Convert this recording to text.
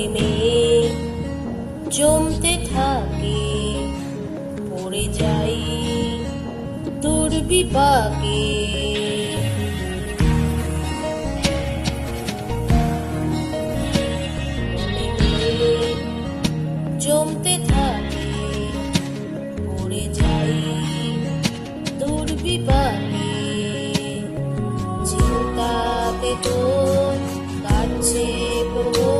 থেমে জমতে থাকে, পড়ে যাই তোর বিপাকে জমতে থাকে, পড়ে যাই তোর বিপাকে চিন্তাতে তোর কাছে প্রভু